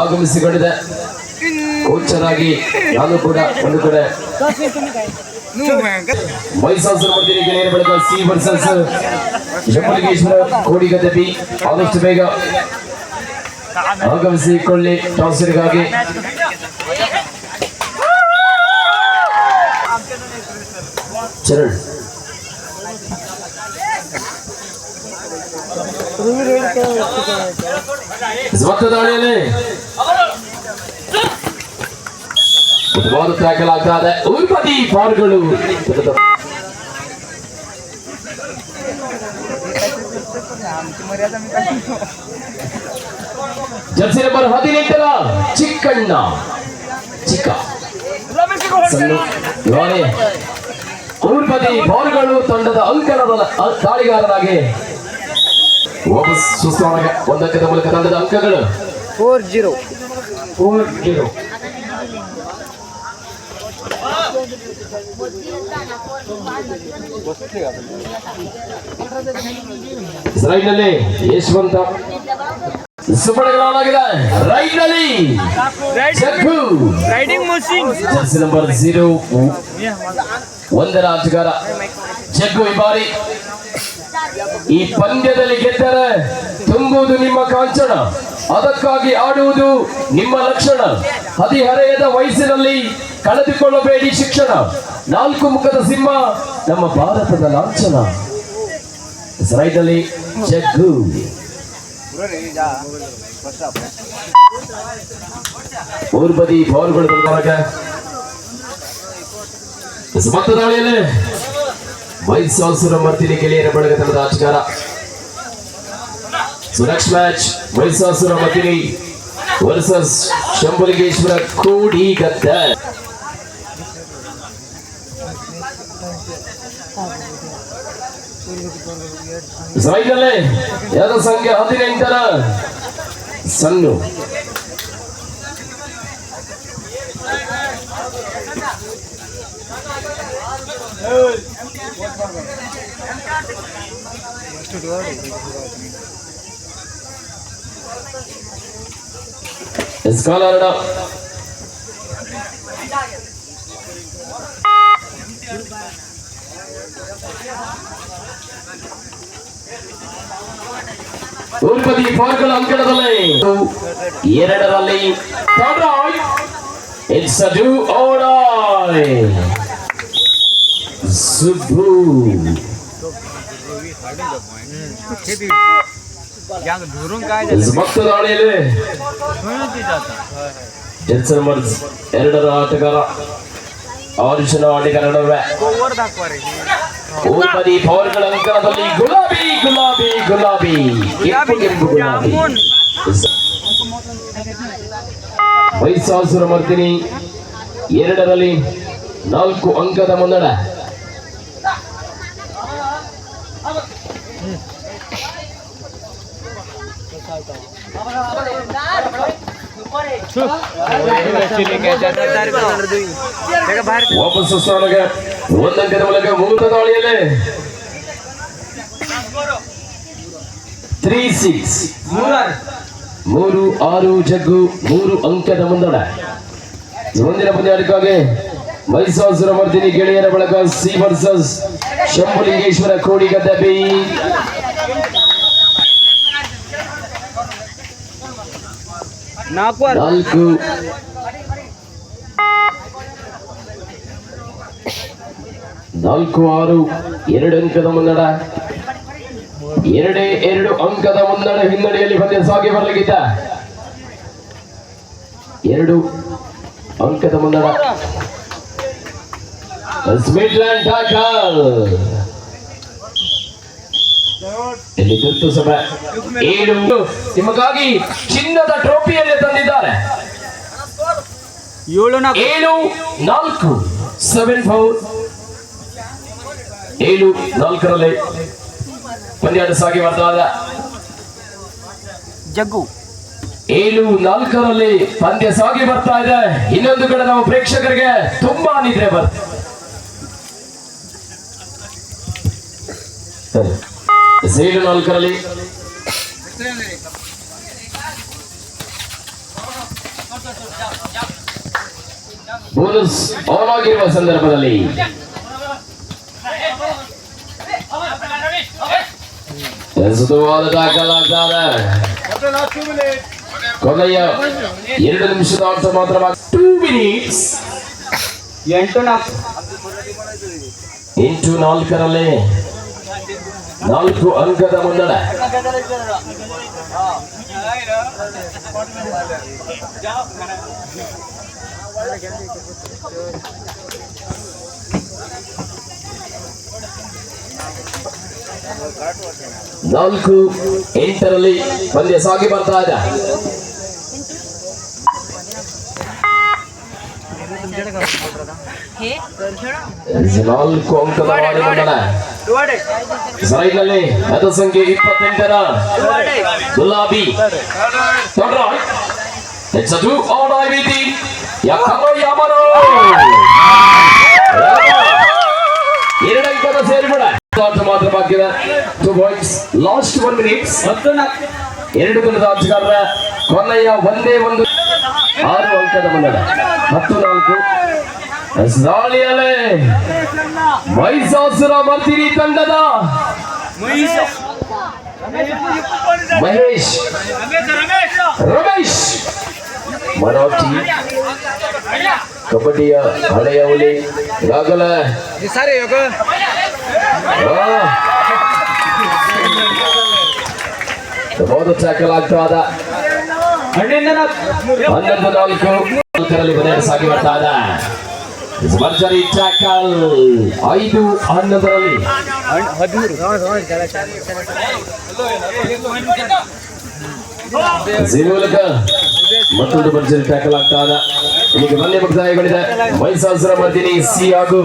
ಆಗಮಿಸಿಕೊಂಡಿದೆ. ಕೋಚರಾಗಿ ನಾನು ಕೂಡ ಒಂದು ಕಡೆ. ಮೈಸಾಸು ಸಿ ಆದಷ್ಟು ಬೇಗ ಆಗಮಿಸಿಕೊಳ್ಳಿ. ಟಾಸರ್ಗಾಗಿ. ಚರಣ್. ದಾಳಿಯಲ್ಲಿ ಉತ್ತಮವಾದ ಟ್ಯಾಕಲ್ ಆಗ್ತಾ ಇದೆ ಉಲ್ಪತಿ ಬಾಲ್ಗಳು ಜರ್ಸಿ ನಂಬರ್ ಹದಿನೆಂಟರ ಚಿಕ್ಕಣ್ಣ. ಚಿಕ್ಕ. ಸಣ್ಣ ಇವನೇ ಉಲ್ಪತಿ ಬಾಲ್ಗಳು ತಂಡದ ಅಂಕಣದ ಅ- ದಾಳಿಗಾರರಾಗಿ ವಾಪಸ್ ಸುಸ್ತಾವಣೆ ಒಂದಕ್ಕದ ಮೂಲಕ ತಂಡದ ಅಂಕಗಳು. ಫೋರ್ ಜೀರೋ ಫೋರ್ ಜೀರೋ ರೈಟ್ನಲ್ಲಿ ಯಶವಂತ ಸುಬ್ಬಳಗಳಾಗಿದೆ ರೈಟ್ನಲ್ಲಿ Jaggu. Raiding machine number zero ಒಂದರ ಆಟಗಾರ ಜಗ್ಗು ಈ ಬಾರಿ. ಈ ಪಂದ್ಯದಲ್ಲಿ ಗೆದ್ದರೆ ತುಂಬುವುದು ನಿಮ್ಮ ಕಾಂಚನ. ಅದಕ್ಕಾಗಿ ಆಡುವುದು ನಿಮ್ಮ ಲಕ್ಷಣ. ಹದಿಹರೆಯದ ವಯಸ್ಸಿನಲ್ಲಿ ಕಳೆದುಕೊಳ್ಳಬೇಡಿ ಶಿಕ್ಷಣ. ನಾಲ್ಕು ಮುಖದ ಸಿಂಹ ನಮ್ಮ ಭಾರತದ ಲಾಂಛನ. ರೈಟಲ್ಲಿ ಜಗ್ಗು. ಊರ್ಬದಿ ಬಾಲ್ಗಳು ತಂದಾಗ ಸ್ಮತ್ತ ಮೈಸಾಸುರ ಮರ್ತಿನಿ ಗೆಳೆಯರ ಬಳಗ ತಂಡದ ಆಟಗಾರ. ನೆಕ್ಸ್ಟ್ ಮ್ಯಾಚ್ ವೈಸಾಸುರ ಮರ್ತಿನಿ ವರ್ಸಸ್ ಶಂಭುಲಿಂಗೇಶ್ವರ ಕೋಡಿ ಗದ್ದ. ಯಾದ ಸಂಖ್ಯೆ ಹದಿನೆಂಟರ ಸಣ್ಣ ಸ್ಕಾಲರ್ ಉಲ್ಪತಿ ಫಾರ್ಗಳ ಅಂಕಣದಲ್ಲಿ ಎರಡರಲ್ಲಿ ಇಟ್ಸ್ ಅ ಡೂ ಓಡಾಯ್ Subbu ಜನ್ಸನ್ ಎರಡರ ಆಟಗಾರ ಆರುಷನ ಆಟಗಾರನವೇ ಓಪರಿ ಗುಲಾಬಿ ಗುಲಾಬಿ ಗುಲಾಬಿ. ಗುಲಾಬಿ ಎರಡರಲ್ಲಿ ನಾಲ್ಕು ಅಂಕದ ಮುನ್ನಡೆ. ವಾಪಸ್ ಸ್ಥಾನಕ್ಕೆ ಒಂದಂಕದ ಮೂಲಕ ಮುಗಿದ ದಾಳಿಯಲ್ಲಿ ತ್ರೀ ಸಿಕ್ಸ್ ಮೂರು ಆರು ಜಗ್ಗು, ಮೂರು ಅಂಕದ ಮುಂದಡ ಮುಂದಿನ ಪಂದ್ಯಾಟಕ್ಕಾಗಿ ಮೈಸಾಸುರ ಮರ್ದಿನಿ ಗೆಳೆಯರ ಬಳಕ C versus Shambhulingeshwara Kodigadde B ನಾಲ್ಕು ನಾಲ್ಕು. ಆರು ಎರಡು ಅಂಕದ ಮುನ್ನಡ. ಎರಡೇ ಎರಡು ಅಂಕದ ಮುನ್ನಡ ಹಿನ್ನಡೆಯಲ್ಲಿ ಬಂದ ಸಾಗಿ ಬರಲಿಕ್ಕಿದ್ದ ಎರಡು ಅಂಕದ ಮುನ್ನಡ. ಸ್ಮಿಡ್ಲ್ಯಾಂಡ್ ಟಾಕಲ್ ಇಲ್ಲಿ ತುರ್ತು ಸಭೆ. ಏಳು ನಿಮಗಾಗಿ ಚಿನ್ನದ ಟ್ರೋಫಿಯಲ್ಲಿ ತಂದಿದ್ದಾರೆ. ಏಳು ನಾಲ್ಕು. ಏಳು ನಾಲ್ಕು. ಸೆವೆನ್ ಫೋರ್ ಏಳು ನಾಲ್ಕರಲ್ಲಿ ಪಂದ್ಯಾಟ ಸಾಗಿ ಬರ್ತಾ ಇದೆ ಜಗ್ಗು. ಏಳು ನಾಲ್ಕರಲ್ಲಿ ಪಂದ್ಯ ಸಾಗಿ ಬರ್ತಾ ಇದೆ. ಇನ್ನೊಂದು ಕಡೆ ನಾವು ಪ್ರೇಕ್ಷಕರಿಗೆ ತುಂಬಾ ನಿದ್ರೆ ಬರ್ತದೆ. ಸರಿ. ಏಳು ನಾಲ್ಕರಲ್ಲಿ ಬೋನಸ್ ಆನ್ ಆಗಿರುವ ಸಂದರ್ಭದಲ್ಲಿ ಎಸೆದುವಾದ ದಾಖಲಾಗ್ತಾರೆ ಕೊನೆಯ ಎರಡು ನಿಮಿಷದ ಆಟ ಮಾತ್ರ ಟೂ ಮಿನಿಟ್ಸ್ ಎಂಟು ನಾಲ್ಕು ಎಂಟು ನಾಲ್ಕರಲ್ಲಿ ನಾಲ್ಕು ಅಂಕದ ಮುನ್ನಡ. ನಾಲ್ಕು ಎಂಟರಲ್ಲಿ ಪಂದ್ಯ ಸಾಗಿ ಬರ್ತಾ ಇದೆ. ನಾಲ್ಕು ಅಂಕದ ಮಾಡಿ ಮುನ್ನಡ ಸೈಡ್ನಲ್ಲಿ ಮತ ಸಂಖ್ಯೆ ಇಪ್ಪತ್ತೆಂಟರ ಗುಲಾಬಿ ತೊಡ್ರಾಯ್ ಹೆಚ್ಚು ಆಡಾಯ್ ರೀತಿ ಯಾಕೋ ಯಾಮರೋ ಎರಡು ಅಂಕದ ಸೇರಿಬಿಡ ಆಟ ಮಾತ್ರ ಬಾಕಿ ಇದೆ two points last one minutes ಹತ್ತು ನಾಲ್ಕು ಎರಡು ದಿನದ ಆಟಗಾರರ ಕೊನೆಯ ಒಂದೇ ಒಂದು ಆರು ಅಂಕದ ಮುನ್ನಡೆ ಹತ್ತು ನಾಲ್ಕು ದಾಳಿಯಲ್ಲೇ ಮೈಸಾಸುರ ಮರ್ತಿರಿ ತಂಡದ ಮಹೇಶ್. ರಮೇಶ್. ಮನೋಜಿ ಕಬಡ್ಡಿಯ ಹಳೆಯ ಹುಲಿ. ಆ, ಬಹುದ ಟ್ಯಾಕಲ್ ಆಗ್ತಾ ಇದೆ ಹಣ್ಣಿಂದ ನಾಲ್ಕು ಹನ್ನೊಂದು ನಾಲ್ಕು ನಾಲ್ಕರಲ್ಲಿ ಬದಲಾವಣೆ ಸಾಗಿ ಬರ್ತಾ ಇದೆ ಭರ್ಜರಿ ಟ್ಯಾಕಲ್ ಐದು ಹನ್ನೊಂದರಲ್ಲಿ ಹದಿಮೂರು ಈ ಮೂಲಕ ಮತ್ತೊಂದು ಭರ್ಜರಿ ಟ್ಯಾಕಲ್ ಆಗ್ತಾ ಇದೆ ಈಗ ಮೊನ್ನೆ ಮುಕ್ತಾಯಗೊಂಡಿದೆ ಮೈಸಾಸುರ ಮರ್ದಿನಿ ಸಿ ಹಾಗೂ